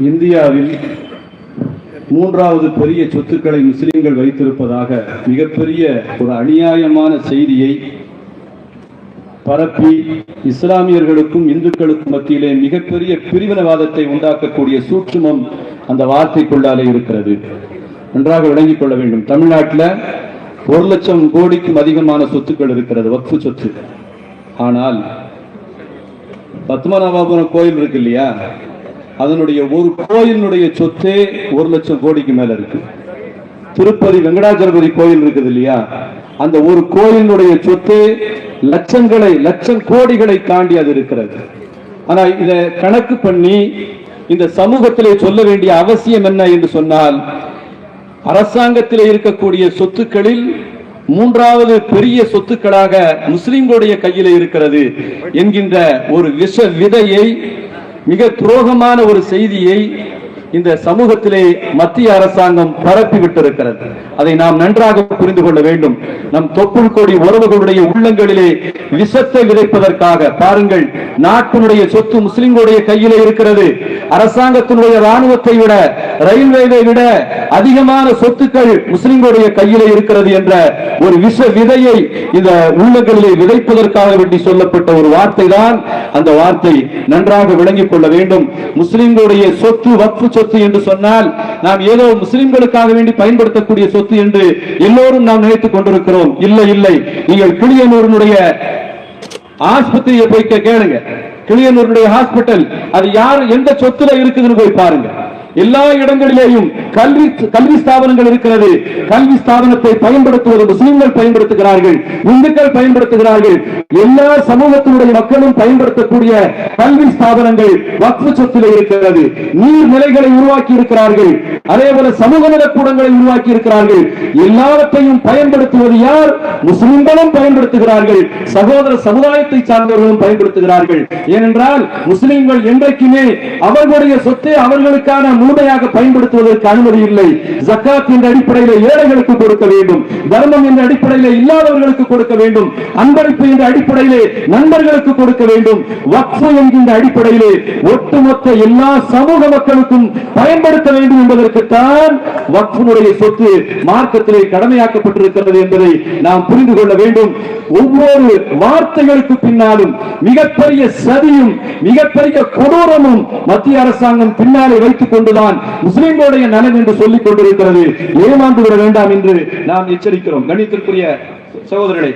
இந்தியாவில் மூன்றாவது பெரிய சொத்துக்களை முஸ்லிம்கள் வைத்திருப்பதாக மிகப்பெரிய ஒரு அநியாயமான செய்தியை பரப்பி இஸ்லாமியர்களுக்கும் இந்துக்களுக்கும் மத்தியிலே மிகப்பெரிய பிரிவினவாதத்தை உண்டாக்கக்கூடிய சூட்சுமம் அந்த வார்த்தைக்குள்ளாலே இருக்கிறது. நன்றாக விளங்கிக் கொள்ள வேண்டும். தமிழ்நாட்டில் ஒரு லட்சம் கோடிக்கும் அதிகமான சொத்துக்கள் இருக்கிறது வக்ஃபு சொத்து. ஆனால் பத்மநாபபுரம் கோயில் இருக்கு இல்லையா? அதனுடைய ஒரு கோயிலினுடைய சொத்தே ஒரு லட்சம் கோடிக்கு மேல இருக்கு. திருப்பதி வெங்கடாச்சலபதி கோயில் இருக்குது இல்லையா? அந்த ஒரு கோயிலினுடைய சொத்து லட்சங்களை லட்சம் கோடிகளை தாண்டி அது இருக்கிறது. ஆனா இத கணக்கு பண்ணி இந்த சமூகத்திலே சொல்ல வேண்டிய அவசியம் என்ன என்று சொன்னால் அரசாங்கத்திலே இருக்கக்கூடிய சொத்துக்களில் மூன்றாவது பெரிய சொத்துக்களாக முஸ்லிம்களுடைய கையில இருக்கிறது என்கின்ற ஒரு விஷ விதையை மிக துரோகமான ஒரு செய்தியை இந்த சமூகத்திலே மத்திய அரசாங்கம் பரப்பி விட்டிருக்கிறது. அதை நாம் நன்றாக புரிந்து கொள்ள வேண்டும். நம் தொப்புள் கோடி உறவுகளுடைய உள்ளங்களிலே விஷத்தை விதைப்பதற்காக பாருங்கள் நாட்டினுடைய சொத்து முஸ்லிம்களுடைய கையிலே இருக்கிறது. அரசாங்கத்தினுடைய ராணுவத்தை விட ரயில்வேவை விட அதிகமான சொத்துக்கள் முஸ்லிம்களுடைய கையிலே இருக்கிறது என்ற ஒரு விஷ விதையை இந்த உள்ளங்களிலே விதைப்பதற்காக வேண்டி சொல்லப்பட்ட ஒரு வார்த்தை தான் அந்த வார்த்தை நன்றாக விளங்கிக் கொள்ள வேண்டும். முஸ்லிம்களுடைய சொத்து வக்ஃபு சொத்து என்று சொன்னால் நாம் ஏதோ முஸ்லிம்களுக்காக வேண்டி பயன்படுத்தக்கூடிய சொத்து என்று எல்லோரும் நாம் நினைத்துக் கொண்டிருக்கிறோம். இல்லை இல்லை. நீங்கள் கிளியனூரினுடைய ஆஸ்பத்திரியை போய் கேளுங்க. கிளியனூருடைய ஹாஸ்பிட்டல் அது யார் எந்த சொத்துல இருக்குதுன்னு போய் பாருங்க. எல்லா இடங்களிலேயும் கல்வி கல்வி ஸ்தாபனங்கள் இருக்கிறது. கல்வி ஸ்தாபனத்தை பயன்படுத்துவது முஸ்லிம்கள் பயன்படுத்துகிறார்கள் இந்துக்கள் பயன்படுத்துகிறார்கள். எல்லா சமூகத்தினுடைய மக்களும் பயன்படுத்தக்கூடிய கல்வி ஸ்தாபனங்கள் வக்ஃபு சொத்தில் இருக்கிறது. நீர்நிலைகளை உருவாக்கி இருக்கிறார்கள் அதே போல சமூக நலக்கூடங்களை உருவாக்கி இருக்கிறார்கள் எல்லாவற்றையும் பயன்படுத்துவது யார்? முஸ்லிம்களும் பயன்படுத்துகிறார்கள் சகோதர சமுதாயத்தை சார்ந்தவர்களும் பயன்படுத்துகிறார்கள். ஏனென்றால் முஸ்லிம்கள் என்றைக்குமே அவர்களுடைய சொத்தை அவர்களுக்கான முழுமையாக பயன்படுத்துவதற்கு அனுமதி இல்லை. ஜக்காத் என்ற அடிப்படையில் ஏழைகளுக்கு கொடுக்க வேண்டும். தர்மம் என்ற அடிப்படையில் இல்லாதவர்களுக்கு கொடுக்க வேண்டும். அன்பளிப்பு என்ற அடிப்படையிலே நண்பர்களுக்கு கொடுக்க வேண்டும். வக்ஃபு என்கின்ற அடிப்படையிலே ஒட்டுமொத்த எல்லா சமூக மக்களுக்கும் பயன்படுத்த வேண்டும் என்பதற்குத்தான் வக்ஃபினுடைய சொத்து மார்க்கத்திலே கடமையாக்கப்பட்டிருக்கிறது என்பதை நாம் புரிந்து கொள்ள வேண்டும். ஒவ்வொரு வார்த்தைகளுக்கு பின்னாலும் மிகப்பெரிய சதியும் மிகப்பெரிய கொடூரமும் மத்திய அரசாங்கம் பின்னாலே வைத்துக் கொண்டுதான் முஸ்லிம்களுடைய நலன் என்று சொல்லிக் கொண்டிருக்கிறது. ஏமாந்து விட வேண்டாம் என்று நாம் எச்சரிக்கிறோம். கணித்திற்குரிய சகோதரர்களே